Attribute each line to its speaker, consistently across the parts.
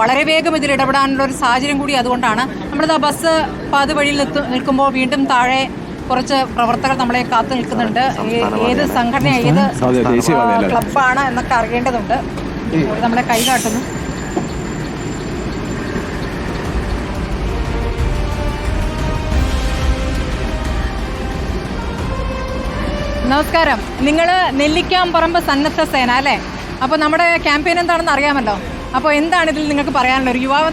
Speaker 1: വളരെ വേഗം ഇതിൽ ഇടപെടാനുള്ള ഒരു സാഹചര്യം കൂടി അതുകൊണ്ടാണ്. നമ്മളിത് ആ ബസ് പാത വഴിയിൽ നിൽക്കുമ്പോൾ വീണ്ടും താഴെ കുറച്ച് പ്രവർത്തകർ നമ്മളെ കാത്തു നിൽക്കുന്നുണ്ട്. ഏത് സംഘടന ഏത് ക്ലബാണ് എന്നൊക്കെ അറിയേണ്ടതുണ്ട്. നമ്മളെ കൈ കാട്ടുന്നു. നമസ്കാരം. നിങ്ങൾ നെല്ലിക്കാമ്പറമ്പ് സന്നദ്ധ സേന അല്ലേ? അപ്പോൾ നമ്മുടെ ക്യാമ്പയിൻ എന്താണെന്ന് അറിയാമല്ലോ? അപ്പോൾ എന്താണ് ഇതിൽ നിങ്ങൾക്ക് പറയാനുള്ളത്? ഒരു യുവാവ്.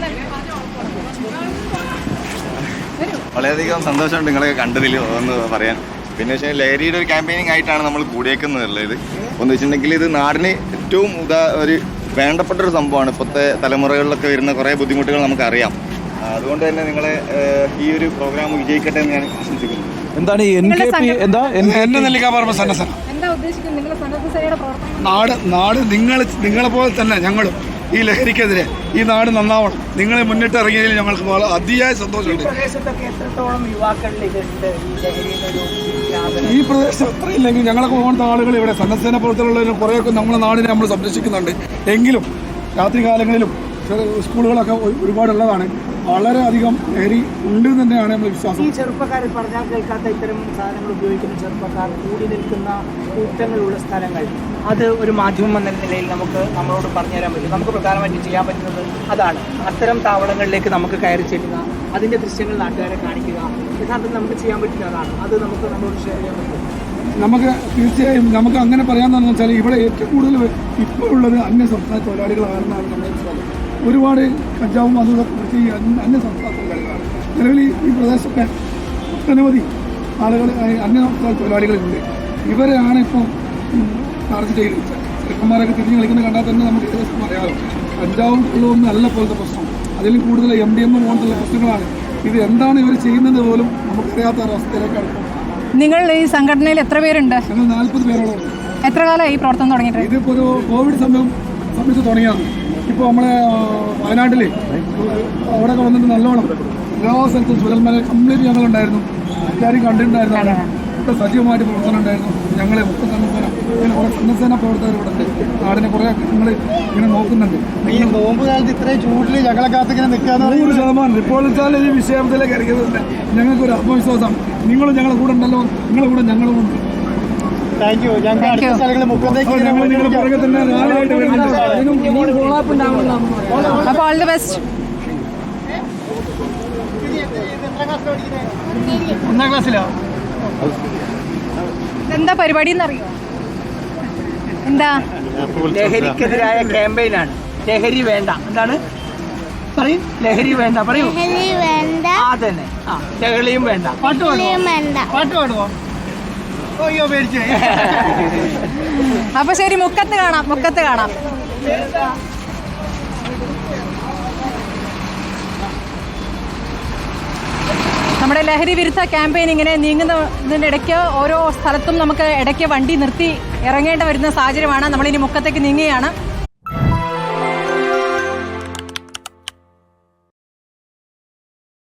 Speaker 2: വളരെയധികം സന്തോഷമുണ്ട് നിങ്ങളെ കണ്ടതിൽ ഒന്ന് പറയാൻ. പിന്നെ വെച്ചാൽ ലഹരിയുടെ ഒരു ക്യാമ്പയിനിങ് ആയിട്ടാണ് നമ്മൾ കൂടിയേക്കുന്നത് ഇത് ഒന്ന് വെച്ചിട്ടുണ്ടെങ്കിൽ ഇത് നാടിന് ഏറ്റവും ഉദാ ഒരു വേണ്ടപ്പെട്ട ഒരു സംഭവമാണ്. ഇപ്പോഴത്തെ തലമുറകളിലൊക്കെ വരുന്ന കുറേ ബുദ്ധിമുട്ടുകൾ നമുക്കറിയാം. അതുകൊണ്ട് തന്നെ നിങ്ങളെ ഈ ഒരു പ്രോഗ്രാം വിജയിക്കട്ടെ എന്ന് ഞാൻ ആശംസിക്കുന്നു.
Speaker 3: എന്താണ് ഈ എൻ കെ പി എന്താ?
Speaker 4: എന്നെ നെല്ലിക്കാപ്പറമ്പ്
Speaker 1: സന്നസന
Speaker 4: നാട് നാട് നിങ്ങൾ നിങ്ങളെ പോലെ തന്നെ ഞങ്ങളും. ഈ ലഹരിക്കെതിരെ ഈ നാട് നന്നാവണം. നിങ്ങളെ മുന്നിട്ട് ഇറങ്ങിയതിൽ ഞങ്ങൾക്ക് അതിയായ സന്തോഷമുണ്ട്.
Speaker 5: ഈ
Speaker 4: പ്രദേശം അത്രയില്ലെങ്കിൽ ഞങ്ങളൊക്കെ പോകേണ്ട ആളുകൾ ഇവിടെ സന്നദ്ധസേന പ്രവർത്തനമുള്ളവരും കുറേയൊക്കെ നമ്മുടെ നാടിനെ നമ്മൾ സംരക്ഷിക്കുന്നുണ്ട്. എങ്കിലും രാത്രി കാലങ്ങളിലും ചെറു- സ്കൂളുകളൊക്കെ ഒരുപാട് ഉള്ളതാണ് വളരെ അധികം ഏരി ഉണ്ട് തന്നെയാണ് നമ്മൾ വിശ്വാസം.
Speaker 5: ഈ ചെറുപ്പക്കാർ പറഞ്ഞാൽ കേൾക്കാത്ത ഇത്തരം സാധനങ്ങൾ ഉപയോഗിക്കുന്ന ചെറുപ്പക്കാർ കൂടി നിൽക്കുന്ന കൂട്ടങ്ങളുള്ള സ്ഥലങ്ങൾ അത് ഒരു മാധ്യമം എന്ന നിലയിൽ നമുക്ക് നമ്മളോട് പറഞ്ഞു തരാൻ പറ്റും. നമുക്ക് പ്രധാനമായിട്ടും ചെയ്യാൻ പറ്റുന്നത് അതാണ്. അത്തരം താവളങ്ങളിലേക്ക് നമുക്ക് കയറി ചെല്ലുക അതിന്റെ ദൃശ്യങ്ങൾ നാട്ടുകാരെ കാണിക്കുക യഥാർത്ഥത്തിൽ നമുക്ക് ചെയ്യാൻ പറ്റുന്ന അതാണ്. അത് നമുക്ക് നമ്മളോട് ഷെയർ ചെയ്യാൻ പറ്റും.
Speaker 4: നമുക്ക് തീർച്ചയായും നമുക്ക് അങ്ങനെ പറയാമെന്ന് വെച്ചാൽ ഇവിടെ ഏറ്റവും കൂടുതൽ ഇപ്പോൾ ഉള്ളത് അന്യ സംസ്ഥാന തൊഴിലാളികളാണെന്നാണ് നമ്മൾ വിശ്വാസം ഒരുപാട് കഞ്ചാവും അതും പിടിച്ച് ഈ അന്യ അന്യ സംസ്ഥാന തൊഴിലാളികളാണ് നിലവിൽ ഈ- പ്രദേശത്തെ ഒട്ടനവധി ആളുകൾ അന്യ സംസ്ഥാന തൊഴിലാളികളുണ്ട്. ഇവരെയാണ് ഇപ്പോൾ ടാർഗറ്റ് ചെയ്തത് ചെറുക്കന്മാരൊക്കെ തിരിഞ്ഞ് കളിക്കുന്ന കണ്ടാൽ തന്നെ നമുക്ക് ഏകദേശം അറിയാമല്ലോ കഞ്ചാവും ഉള്ളതൊന്നും അല്ല പോലത്തെ പ്രശ്നം. അതിൽ കൂടുതൽ എം ഡി എം പോലത്തുള്ള പ്രശ്നങ്ങളാണ്. ഇത് എന്താണ് ഇവർ ചെയ്യുന്നത് പോലും നമുക്കറിയാത്ത ഒരവസ്ഥയിലേക്കാണ്
Speaker 1: നിങ്ങൾ ഈ സംഘടനയിൽ എത്ര പേരുണ്ട്?
Speaker 4: ഞങ്ങൾ നാൽപ്പത് പേരോളം
Speaker 1: എത്ര കാലമായി പ്രവർത്തനം തുടങ്ങിയിട്ട്?
Speaker 4: ഇതിപ്പോൾ ഒരു കോവിഡ് സമയം സമയത്ത് തുടങ്ങിയാണ് ഇപ്പോൾ നമ്മളെ വയനാട്ടിൽ അവിടെ വന്നിട്ട് നല്ലോണം എല്ലാ സ്ഥലത്തും ചുഴൽമല കംപ്ലീറ്റ് ഞങ്ങളുണ്ടായിരുന്നു. എല്ലാവരും കണ്ടിട്ടുണ്ടായിരുന്നു. ഇവിടെ സജീവമായിട്ട് പ്രവർത്തനം ഉണ്ടായിരുന്നു ഞങ്ങളെ മുക്ത സംഘസേന അങ്ങനെ കുറേ സംഘസേന പ്രവർത്തകർ ഇവിടെ ഉണ്ട് നാടിനെ കുറേ ഞങ്ങൾ ഇങ്ങനെ നോക്കുന്നുണ്ട്.
Speaker 6: ഈ നോമ്പ് കാലത്ത് ഇത്രയും ചൂടിൽ ഞങ്ങളെ കാത്തിങ്ങനെ നിൽക്കാന്ന്
Speaker 4: നൂറ് ശതമാനം. ഇപ്പോൾ വെച്ചാൽ ഈ വിഷയത്തിലേക്ക് ഇറങ്ങിയതുകൊണ്ട് ഞങ്ങൾക്കൊരു ആത്മവിശ്വാസം. നിങ്ങളും ഞങ്ങളുടെ കൂടെ ഉണ്ടല്ലോ. നിങ്ങളുടെ കൂടെ ഞങ്ങളും ഉണ്ട്.
Speaker 6: താങ്ക് യു ഞങ്ങൾക്ക് അടുത്ത. സ്ഥലങ്ങളിൽ മുപ്പത്തേക്ക്
Speaker 4: അപ്പോൾ
Speaker 1: ഓൾ ദി ബെസ്റ്റ്
Speaker 6: ഒന്നാം ക്ലാസ്സിലോ?
Speaker 1: എന്താ പരിപാടി എന്നറിയോ എന്താ?
Speaker 5: ലഹരിക്കെതിരായ ക്യാമ്പയിനാണ് ലഹരി വേണ്ട. എന്താണ്? പറയും. ലഹരി വേണ്ട. പറയൂ.
Speaker 7: ലഹരി വേണ്ട.
Speaker 5: ആ തന്നെ ആ ലഹരിയും വേണ്ട. പാട്ട് പാടുവോ?
Speaker 7: ലഹരിയും വേണ്ട.
Speaker 6: പാട്ട് പാടുവോ?
Speaker 1: അപ്പൊ ശരി മുക്കത്ത് കാണാം മുക്കത്ത് കാണാം. നമ്മുടെ ലഹരി വിരുദ്ധ ക്യാമ്പയിൻ ഇങ്ങനെ നീങ്ങുന്നതിന്റെ ഇടയ്ക്ക് ഓരോ സ്ഥലത്തും നമുക്ക് ഇടയ്ക്ക് വണ്ടി നിർത്തി ഇറങ്ങേണ്ട വരുന്ന സാഹചര്യമാണ്. നമ്മളിനി മുക്കത്തേക്ക് നീങ്ങുകയാണ്.